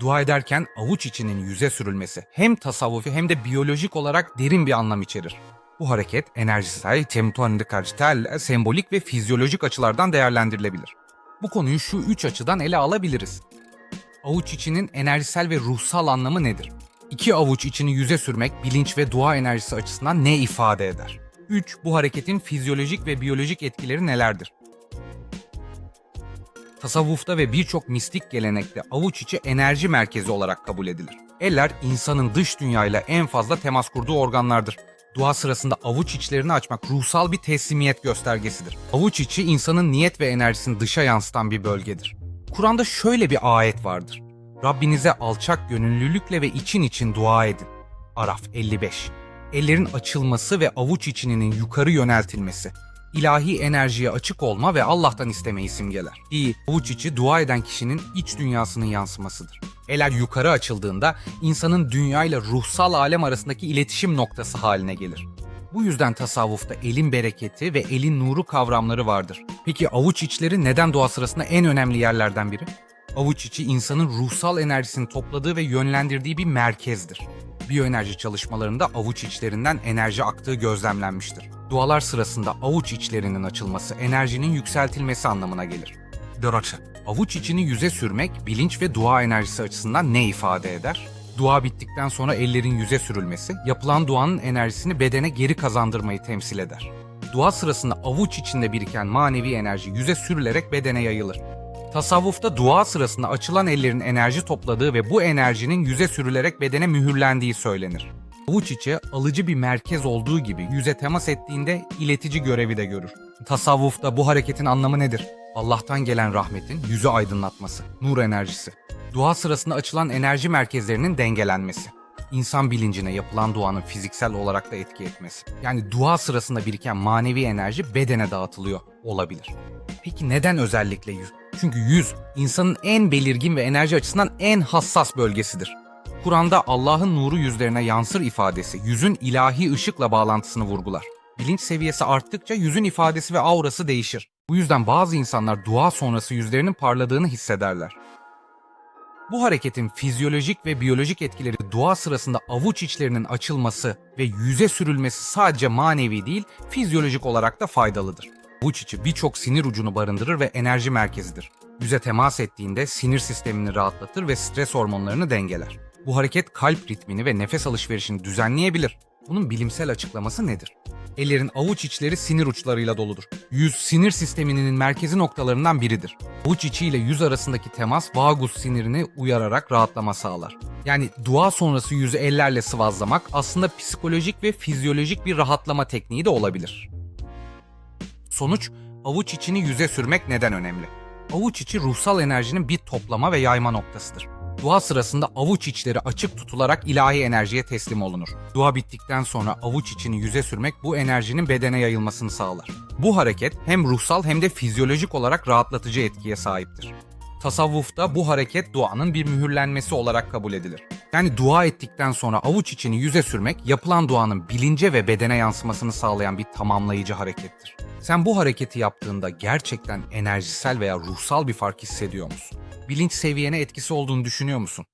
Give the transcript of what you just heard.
Dua ederken avuç içinin yüze sürülmesi hem tasavvufi hem de biyolojik olarak derin bir anlam içerir. Bu hareket enerjisel, temporal, sembolik ve fizyolojik açılardan değerlendirilebilir. Bu konuyu şu üç açıdan ele alabiliriz. Avuç içinin enerjisel ve ruhsal anlamı nedir? İki avuç içini yüze sürmek bilinç ve dua enerjisi açısından ne ifade eder? 3. Bu hareketin fizyolojik ve biyolojik etkileri nelerdir? Tasavvufta ve birçok mistik gelenekte avuç içi enerji merkezi olarak kabul edilir. Eller insanın dış dünyayla en fazla temas kurduğu organlardır. Dua sırasında avuç içlerini açmak ruhsal bir teslimiyet göstergesidir. Avuç içi insanın niyet ve enerjisini dışa yansıtan bir bölgedir. Kur'an'da şöyle bir ayet vardır. Rabbinize alçak gönüllülükle ve için için dua edin. Araf 55. Ellerin açılması ve avuç içinin yukarı yöneltilmesi. İlahi enerjiye açık olma ve Allah'tan istemeyi simgeler. İyi, avuç içi dua eden kişinin iç dünyasının yansımasıdır. Eller yukarı açıldığında insanın dünya ile ruhsal alem arasındaki iletişim noktası haline gelir. Bu yüzden tasavvufta elin bereketi ve elin nuru kavramları vardır. Peki avuç içleri neden dua sırasında en önemli yerlerden biri? Avuç içi insanın ruhsal enerjisini topladığı ve yönlendirdiği bir merkezdir. Biyoenerji çalışmalarında avuç içlerinden enerji aktığı gözlemlenmiştir. Dualar sırasında avuç içlerinin açılması enerjinin yükseltilmesi anlamına gelir. Döraçı. Avuç içini yüze sürmek bilinç ve dua enerjisi açısından ne ifade eder? Dua bittikten sonra ellerin yüze sürülmesi, yapılan duanın enerjisini bedene geri kazandırmayı temsil eder. Dua sırasında avuç içinde biriken manevi enerji yüze sürülerek bedene yayılır. Tasavvufta dua sırasında açılan ellerin enerji topladığı ve bu enerjinin yüze sürülerek bedene mühürlendiği söylenir. Avuç içi alıcı bir merkez olduğu gibi yüze temas ettiğinde iletici görevi de görür. Tasavvufta bu hareketin anlamı nedir? Allah'tan gelen rahmetin yüzü aydınlatması, nur enerjisi. Dua sırasında açılan enerji merkezlerinin dengelenmesi. İnsan bilincine yapılan duanın fiziksel olarak da etki etmesi. Yani dua sırasında biriken manevi enerji bedene dağıtılıyor olabilir. Peki neden özellikle yüz? Çünkü yüz insanın en belirgin ve enerji açısından en hassas bölgesidir. Kur'an'da Allah'ın nuru yüzlerine yansır ifadesi yüzün ilahi ışıkla bağlantısını vurgular. Bilinç seviyesi arttıkça yüzün ifadesi ve aurası değişir. Bu yüzden bazı insanlar dua sonrası yüzlerinin parladığını hissederler. Bu hareketin fizyolojik ve biyolojik etkileri dua sırasında avuç içlerinin açılması ve yüze sürülmesi sadece manevi değil, fizyolojik olarak da faydalıdır. Avuç içi birçok sinir ucunu barındırır ve enerji merkezidir. Yüze temas ettiğinde sinir sistemini rahatlatır ve stres hormonlarını dengeler. Bu hareket kalp ritmini ve nefes alışverişini düzenleyebilir. Bunun bilimsel açıklaması nedir? Ellerin avuç içleri sinir uçlarıyla doludur. Yüz sinir sisteminin merkezi noktalarından biridir. Avuç içi ile yüz arasındaki temas vagus sinirini uyararak rahatlama sağlar. Yani dua sonrası yüzü ellerle sıvazlamak aslında psikolojik ve fizyolojik bir rahatlama tekniği de olabilir. Sonuç, avuç içini yüze sürmek neden önemli? Avuç içi ruhsal enerjinin bir toplama ve yayma noktasıdır. Dua sırasında avuç içleri açık tutularak ilahi enerjiye teslim olunur. Dua bittikten sonra avuç içini yüze sürmek bu enerjinin bedene yayılmasını sağlar. Bu hareket hem ruhsal hem de fizyolojik olarak rahatlatıcı etkiye sahiptir. Tasavvufta bu hareket duanın bir mühürlenmesi olarak kabul edilir. Yani dua ettikten sonra avuç içini yüze sürmek yapılan duanın bilince ve bedene yansımasını sağlayan bir tamamlayıcı harekettir. Sen bu hareketi yaptığında gerçekten enerjisel veya ruhsal bir fark hissediyor musun? Bilinç seviyene etkisi olduğunu düşünüyor musun?